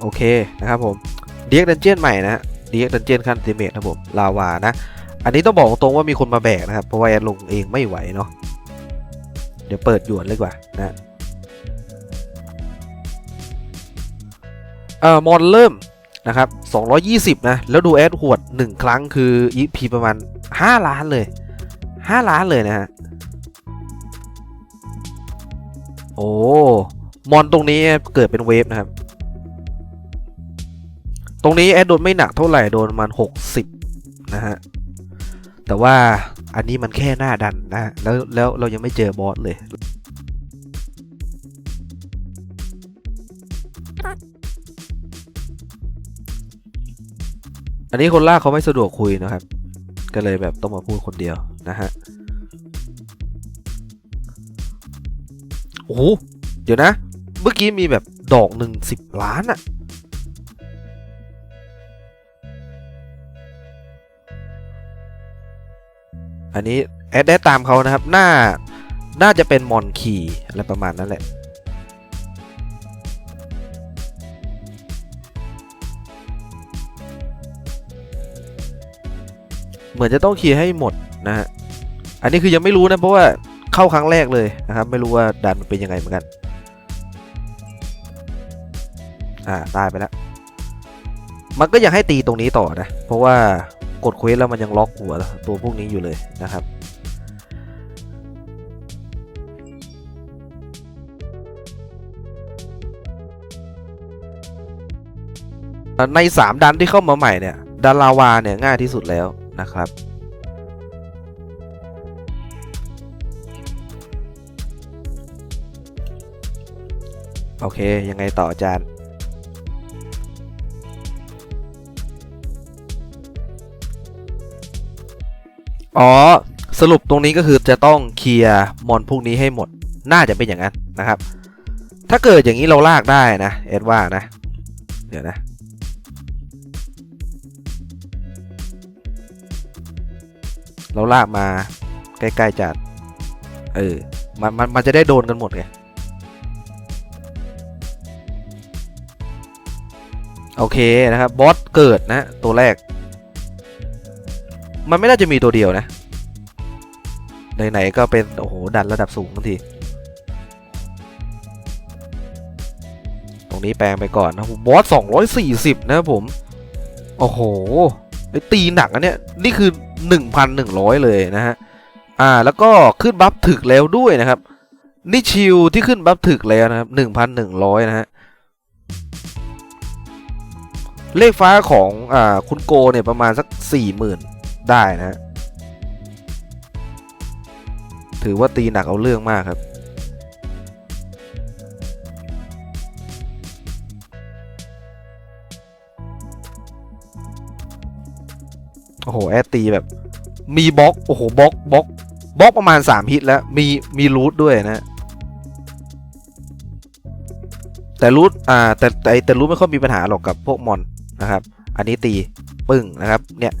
โอเคนะครับผมเดียกดันเจียนใหม่นะฮะเดียกดันเจียนขั้นติเมทครับผมลาวานะ อันนี้ต้องบอกตรงว่ามีคนมาแบกนะครับ เพราะว่าแอดลงเองไม่ไหวเนาะเดี๋ยวเปิดหยวนเลยกว่านะเอ่อมอนเริ่มนะครับ 220 นะ แล้วดูแอดหวด 1 ครั้งคือ EP ประมาณ 5 ล้านเลย 5 ล้านเลยนะฮะ โอ้ มอนตรงนี้เกิดเป็นเวฟนะครับ รงนี้แอดโดนไม่หนักเท่าไหร่โดนประมาณ60 นะฮะ แต่ว่าอันนี้มันแค่หน้าดันนะ แล้วแล้วเรายังไม่เจอบอสเลย อันนี้คนล่าเขาไม่สะดวกคุยนะครับ ก็เลยแบบต้องมาพูดคนเดียวนะฮะ โอ้โห เดี๋ยวนะ เมื่อกี้มีแบบดอกหนึ่งสิบล้านอะ อันนี้แอดได้ตามเขานะครับหน่าน่าจะเป็นมอนคีอะไรประมาณนั้นแหละเหมือนจะต้องเคลียร์ให้หมดนะฮะ อันนี้คือยังไม่รู้นะเพราะว่าเข้าครั้งแรกเลยนะครับ ไม่รู้ว่าดันมันเป็นยังไงเหมือนกัน อ่าตายไปแล้ว มันก็ยังให้ตีตรงนี้ต่อนะ เพราะว่า กดเควสแล้วมันยังล็อกหัวตัวพวกนี้อยู่เลยนะครับใน 3ดันที่เข้ามาใหม่เนี่ยดันลาวาเนี่ยง่ายที่สุดแล้วนะครับ โอเค ยังไงต่ออาจารย์ อ๋อ สรุปตรงนี้ก็คือจะต้องเคลียร์มอนพวกนี้ให้หมด น่าจะเป็นอย่างนั้นนะครับ ถ้าเกิดอย่างนี้เราลากได้นะ เอ็ดว่านะ เดี๋ยวนะ เราลากมาใกล้ๆจัด เออ มันมันมันจะได้โดนกันหมดไง โอเคนะครับ บอสเกิดนะ ตัวแรก มันไม่น่าจะมีตัวเดียวนะ ไหน ๆ ก็เป็น โอ้โห ดันระดับสูงทันที ตรงนี้แปลงไปก่อนนะบอส240นะครับผม โอ้โหไอตีหนักอันเนี้ย นี่คือ1,100เลยนะฮะ อ่า แล้วก็ขึ้นบัฟถึกแล้วด้วยนะครับ นี่ชิลที่ขึ้นบัฟถึกแล้วนะครับ1,100นะฮะเลขฟ้าของอ่าคุณโกเนี่ยประมาณสัก40,000 ได้นะถือว่าตีหนักเอาเรื่องมากครับโอ้โหแอดตีแบบ มีบล็อกโอ้โหบล็อกบล็อกบล็อกประมาณ 3 ฮิตแล้วมีมีรูทด้วยนะแต่รูทอ่าแต่แต่แต่รูทไม่ค่อยมีปัญหาหรอกกับพวกมอนนะครับ อันนี้ตีปึ้งนะครับเนี่ย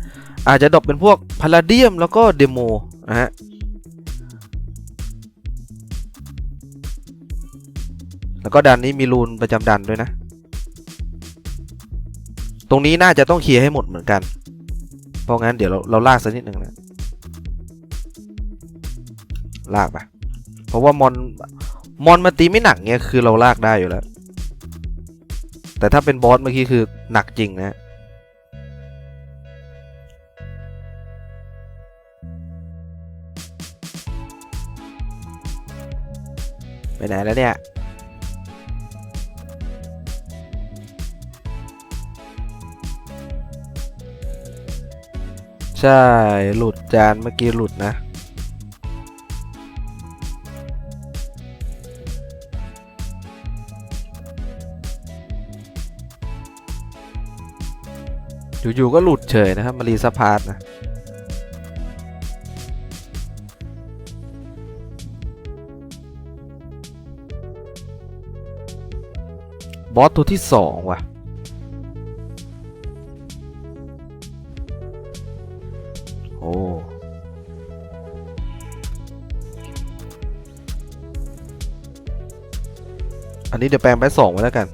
อาจจะดรอปเป็นพวกพาราเดียมแล้วก็เดโมนะฮะแล้วก็ดันนี้มีรูนประจำดันด้วยนะ ตรงนี้น่าจะต้องเคลียร์ให้หมดเหมือนกัน เพราะงั้นเดี๋ยวเราเราลากสักนิดหนึ่งนะ ลากไปเพราะว่ามอนมอนมาตีไม่หนักเงี้ยคือเราลากได้อยู่แล้ว แต่ถ้าเป็นบอสเมื่อกี้คือหนักจริงนะ ไปไหนแล้วเนี่ย ใช่ หลุดจานเมื่อกี้หลุดนะอยู่ๆก็หลุดเฉยนะครับมารีสพาร์ทนะ บอสตัวที่สองว่ะ โอ้อันนี้เดี๋ยวแปลงไปสองไว้แล้วกัน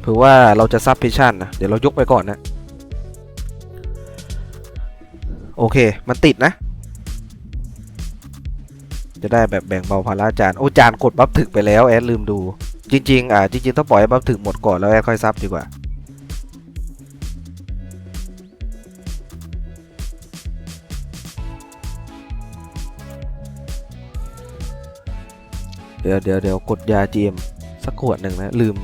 เผื่อว่าเราจะซับเพชันนะ เดี๋ยวเรายกไปก่อนนะ โอเค มันติดนะ จะได้แบบแบ่งเบาภาระจาน โอ้จานกดบัฟถึกไปแล้ว แอดลืมดู จริงๆอ่าจริงๆต้องปล่อยให้บัฟถึกหมดก่อนแล้วแอดค่อยซับดีกว่าเดี๋ยวเดี๋ยวเดี๋ยวกดยา GM สักขวดหนึ่งนะ ลืม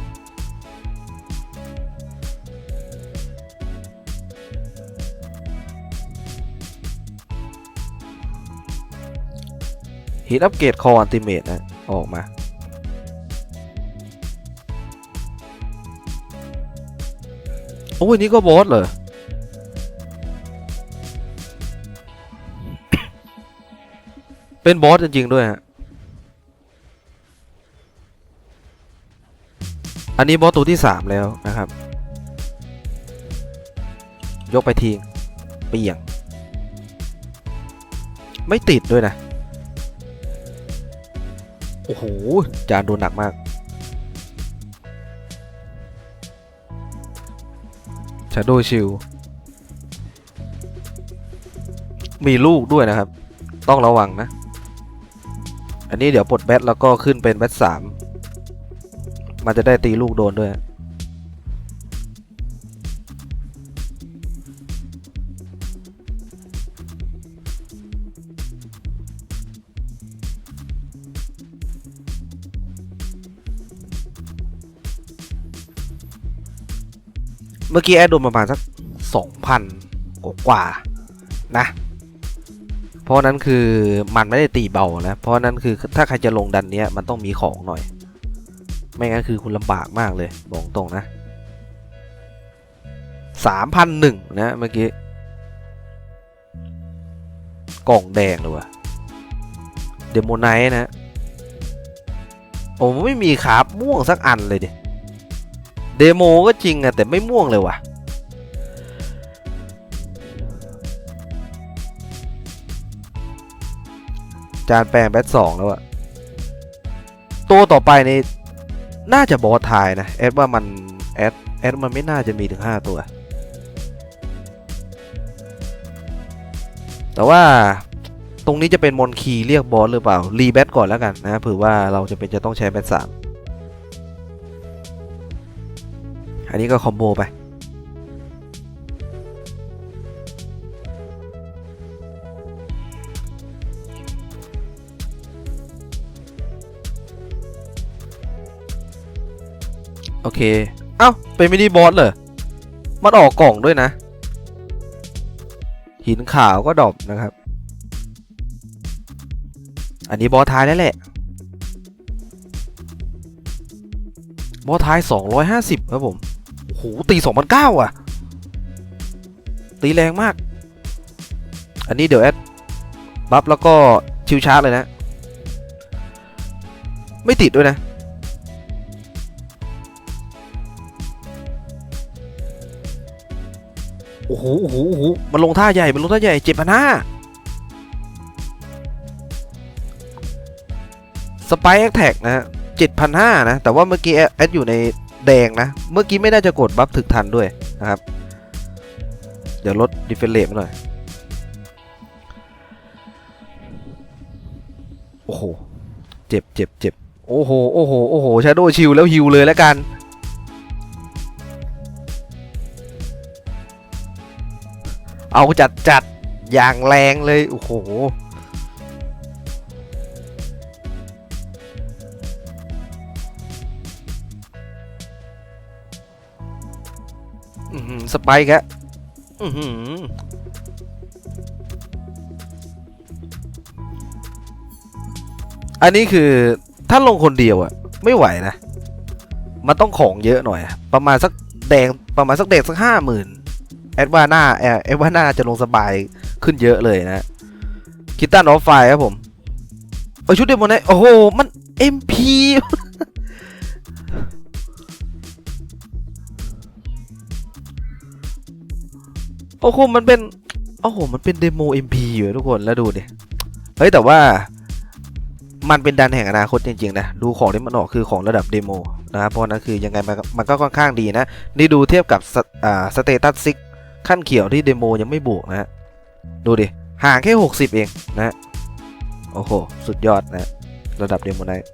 ฮิตอัปเกรดคออันติเมตนะ ออกมา โอ้ยนี่ก็บอสเหรอเป็นบอสจริงๆด้วยฮะ อันนี้บอสตัวที่3แล้วนะครับ ยกไปทิ้งเปียง ไม่ติดด้วยนะ โอ้โห จานโดนหนักมาก ชาโดชิลมีลูกด้วยนะครับ ต้องระวังนะ อันนี้เดี๋ยวปลดแบตแล้วก็ขึ้นเป็นแบตสามมันจะได้ตีลูกโดนด้วย เมื่อกี้แอดโดนประมาณสักสองพันกว่านะ เพราะนั้นคือมันไม่ได้ตีเบานะ เพราะนั้นคือถ้าใครจะลงดันเนี้ยมันต้องมีของหน่อย ไม่งั้นคือคุณลำบากมากเลยบอกตรงนะสามพันหนึ่งนะเมื่อกี้ กล่องแดงเลยวะเดโมไนท์นะ โอ้ไม่มีขาบม่วงสักอันเลยดิ เดโมก็จริงอะแต่ไม่ม่วงเลยว่ะ จานแปลงแบทสองแล้วอะตัวต่อไปนี่น่าจะบอสทายนะ แอดว่ามัน แอด แอดมันไม่น่าจะมีถึง 5 ตัว แต่ว่าตรงนี้จะเป็นมอนคีเรียกบอสหรือเปล่า รีแบทก่อนแล้วกันนะเผื่อว่าเราจะเป็นจะต้องใช้แบทสาม อันนี้ก็คอมโบไป โอเค เอ้า เป็นมินิบอสเหรอ มันออกกล่องด้วยนะ หินขาวก็ดอปนะครับ อันนี้บอสท้ายแล้วแหละบอสท้าย 250 ครับผม โอ้โหตี2,009อะ ตีแรงมาก อันนี้เดี๋ยวแอดบัฟแล้วก็ชิวชาร์จเลยนะ ไม่ติดด้วยนะ โอ้โหโอ้โหโอ้โหมันลงท่าใหญ่ มันลงท่าใหญ่เจ็บพันห้าสไปแอคแท็กนะฮะเจ็ดพันห้านะ แต่ว่าเมื่อกี้แอดอยู่ใน แดงนะ เมื่อกี้ไม่น่าจะกดบัฟถึกทันด้วยนะครับ เดี๋ยวลดดิเฟนเลทหน่อย โอ้โห เจ็บเจ็บเจ็บโอ้โห โอ้โห โอ้โหชาโดชิลแล้วฮิวเลยแล้วกัน เอาจัดจัดอย่างแรงเลย โอ้โห สไปค์อะอือหืออันนี้คือถ้าลงคนเดียวอะไม่ไหวนะ มันต้องของเยอะหน่อย ประมาณสักแดงประมาณสักแดงสักห้าหมื่นแอดวาน่าแอดวาน่าจะลงสบายขึ้นเยอะเลยนะคิตตันออฟไฟครับผมเออชุดเดโมไนโอ้โห มัน MP โอ้โหมันเป็นโอ้โหมันเป็นเดโม MP อยู่ทุกคนแล้วดูดิเฮ้ยแต่ว่ามันเป็นดันแห่งอนาคตจริงๆนะดูของที่มันออกคือของระดับเดโมนะครับเพราะนั้นคือยังไงมันก็มันก็ค่อนข้างดีนะ นี่ดูเทียบกับสอ่าสเตตัสซิกขั้นเขียวที่เดโมยังไม่บวกนะดูดิห่างแค่ 60 เองนะฮะโอ้โห สุดยอดนะ ระดับเดโมไนท์